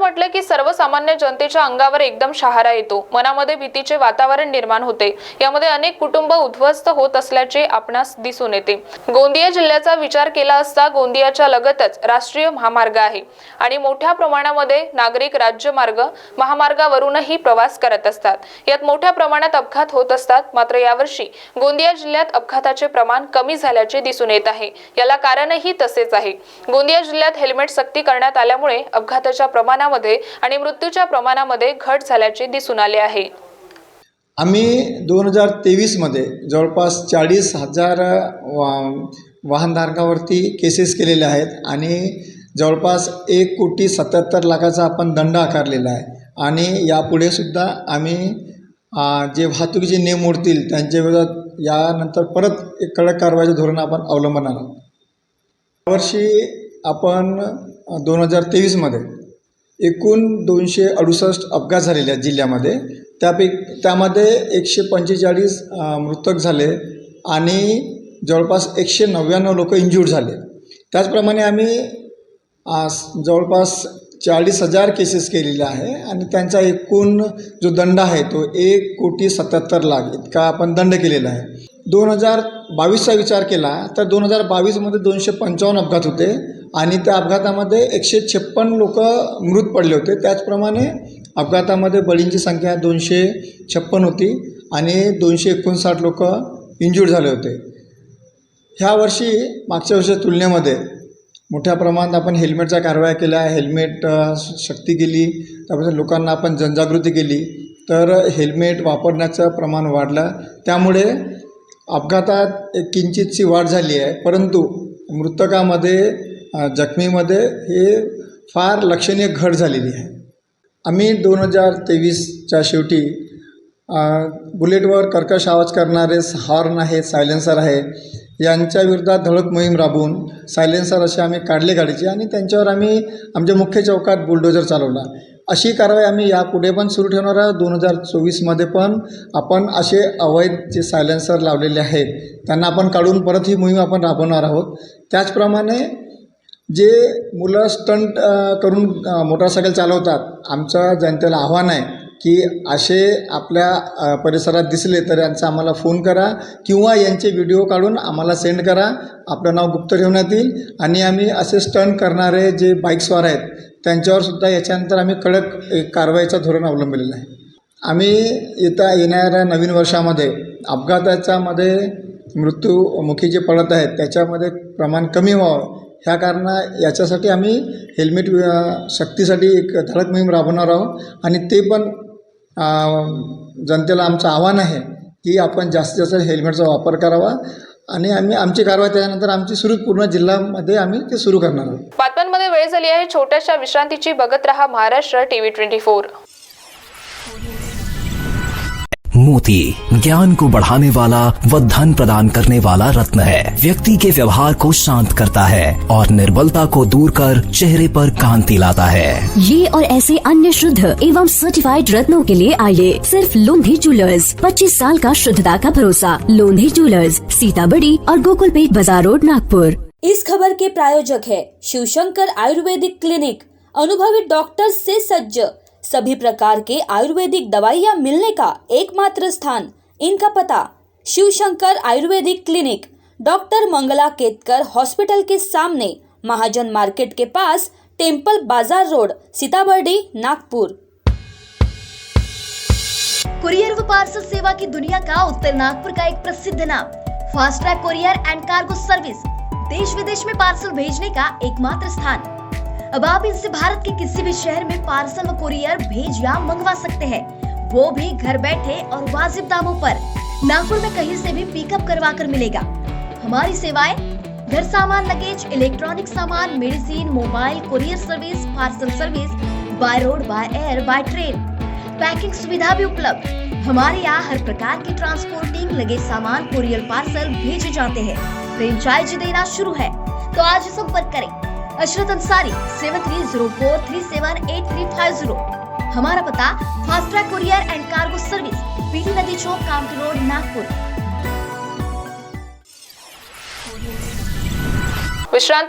म्हटलं की सर्वसामान्य जनतेच्या अंगावर एकदम शहारा येतो. मनामध्ये भीतीचे वातावरण निर्माण होते. यामध्ये अनेक कुटुंब उद्ध्वस्त होत असल्याचे आपणास दिसून येते. गोंदिया जिल्ह्याचा विचार केला असता गोंदियाच्या लगतच राष्ट्रीय महामार्ग आहे. आणि मोठ्या प्रमाणामध्ये नागरिक राज्यमार्ग महामार्गावरूनही प्रवास करत असतात. यात मोठ्या प्रमाणात अपघात होत असतात. मात्र यावर्षी गोंदिया जिल्ह्यात अपघाताचे प्रमाण कमी झाल्याचे दिसून येत आहे. याला कारणही तसेच आहे. गोंदिया जिल्ह्यात हेल्मेट सक्ती करण्यात आल्यामुळे अपघाताच्या प्रमाणामध्ये आणि मृत्यूच्या प्रमाणामध्ये घट झाल्याचे दिसून आले आहे. आम्ही दोन हजार तेवीसमध्ये जवळपास चाळीस हजार वा वाहनधारकावरती केसेस केलेल्या आहेत आणि जवळपास एक कोटी सत्याहत्तर लाखाचा आपण दंड आकारलेला आहे. आणि यापुढे सुद्धा आम्ही जे वाहतुकीचे नियम मोडतील त्यांच्याविरोधात यानंतर परत एक कडक कारवाईचं धोरण आपण अवलंबणार आहोत. यावर्षी आपण दोन हजार तेवीसमध्ये एकूण दोनशे अडुसष्ट अपघात झालेले आहेत जिल्ह्यामध्ये. त्यापैकी त्यामध्ये एकशे पंचेचाळीस मृतक झाले आणि जवळपास एकशे नव्याण्णव लोक इंज्युर्ड झाले. त्याचप्रमाणे आम्ही जवळपास चाळीस हजार केसेस केलेले आहे आणि त्यांचा एकूण जो दंड आहे तो एक कोटी सत्याहत्तर लाख इतका आपण दंड केलेला आहे. दोन हजार बावीसचा विचार केला तर दोन हजार बावीसमध्ये दोनशे पंचावन्न अपघात होते. आणि त्या अपघातामध्ये एकशे छप्पन लोक मृत पडले होते. त्याचप्रमाणे अपघातामध्ये बळींची संख्या दोनशे छप्पन होती आणि दोनशे एकोणसाठ लोक इंज्युर्ड झाले होते. ह्या वर्षी मागच्या वर्षाच्या तुलनेमध्ये मोठ्या प्रमाणात आपण हेल्मेटच्या कारवाया केल्या हेल्मेट शक्ती सक्ती केली. त्यापासून लोकांना आपण जनजागृती केली. तर हेल्मेट वापरण्याचं प्रमाण वाढलं. त्यामुळे अपघातात एक किंचितची वाढ झाली आहे. परंतु मृतकामध्ये जखमीमध्ये हे फार लक्षणीय घट झालेली आहे. आम्ही दोन हजार तेवीसच्या शेवटी बुलेटवर कर्कश आवाज करणारे हॉर्न आहे सायलेन्सर आहे यांच्या विरोधात धडक मोहीम राबवून सायलेन्सर असे आम्ही काढले गाडीचे आणि त्यांच्यावर आम्ही आमच्या मुख्य चौकात बुलडोजर चालवला. अशी कारवाई आम्ही यापुढे पण सुरू ठेवणार आहोत. दोन हजार चोवीसमध्ये पण आपण असे अवैध जे सायलेन्सर लावलेले आहेत त्यांना आपण काढून परत ही मोहीम आपण राबवणार आहोत. त्याचप्रमाणे जे मुलं स्टंट करून मोटारसायकल चालवतात आमचं जनतेला आव्हान आहे की असे आपल्या परिसरात दिसले तर यांचा आम्हाला फोन करा किंवा यांचे व्हिडिओ काढून आम्हाला सेंड करा. आपलं नाव गुप्त ठेवण्यात येईल. आणि आम्ही असे स्टंट करणारे जे बाईक्सवार आहेत त्यांच्यावर सुद्धा याच्यानंतर आम्ही कडक एक कारवाईचं धोरण अवलंबलेलं आहे. आम्ही येता येणाऱ्या नवीन वर्षामध्ये अपघाताच्यामध्ये मृत्यूमुखी जे पडत आहेत त्याच्यामध्ये प्रमाण कमी व्हावं ह्या कारणा याच्यासाठी आम्ही हेल्मेट सक्तीसाठी एक धडक मोहीम राबवणार आहोत. आणि ते पण जनतेला आमचं आव्हान आहे की आपण जास्तीत जास्त हेल्मेटचा वापर करावा. आणि आम्ही आमची कारवाई त्यानंतर आमची सुरू पूर्ण जिल्ह्यामध्ये आम्ही ते सुरू करणार आहोत. बातम्यांमध्ये वेळ झाली आहे. छोट्याशा विश्रांतीची बघत रहा महाराष्ट्र टीव्ही ट्वेंटी फोर. मोती ज्ञान को बढ़ाने वाला व धन प्रदान करने वाला रत्न है। व्यक्ति के व्यवहार को शांत करता है और निर्बलता को दूर कर चेहरे पर कांति लाता है। ये और ऐसे अन्य शुद्ध एवं सर्टिफाइड रत्नों के लिए आइए सिर्फ़ लोंधी ज्वेलर्स 25 साल का शुद्धता का भरोसा। लोंधी ज्वेलर्स सीताबड़ी और गोकुल पेट बाज़ार रोड नागपुर। इस खबर के प्रायोजक है शिवशंकर आयुर्वेदिक क्लिनिक। अनुभवी डॉक्टर से सज्ज। सभी प्रकार के आयुर्वेदिक दवाइयाँ मिलने का एकमात्र स्थान इनका पता Shivshankar ayurvedic clinic, doctor Mangala Ketkar hospital के सामने महाजन मार्केट के pass temple Bazaar road, Sitabardi, Nagpur. Courier व पार्सल सेवा की दुनिया का उत्तर नागपुर का एक प्रसिद्ध नाम fast track courier and cargo service देश विदेश में पार्सल भेजने का एकमात्र स्थान। अब आप इनसे भारत के किसी भी शहर में पार्सल व कुरियर भेज या मंगवा सकते हैं। वो भी घर बैठे और वाजिब दामों पर। नागपुर में कहीं से भी पिकअप करवा कर मिलेगा। हमारी सेवाएँ, घर सामान लगेज इलेक्ट्रॉनिक सामान medicine mobile courier service parcel service by road by air by train packing सुविधा भी उपलब्ध। हमारे यहाँ हर प्रकार की ट्रांसपोर्टिंग लगे सामान कुरियर पार्सल भेजे जाते हैं। फ्रेंचाइजी देना शुरू है। तो आज संपर्क करें। Ashrat Ansari seven three zero four three seven eight three five zero हमारा पता fast track courier and cargo service PT Nadi Chowk Kamthi road Nagpur. Vishranti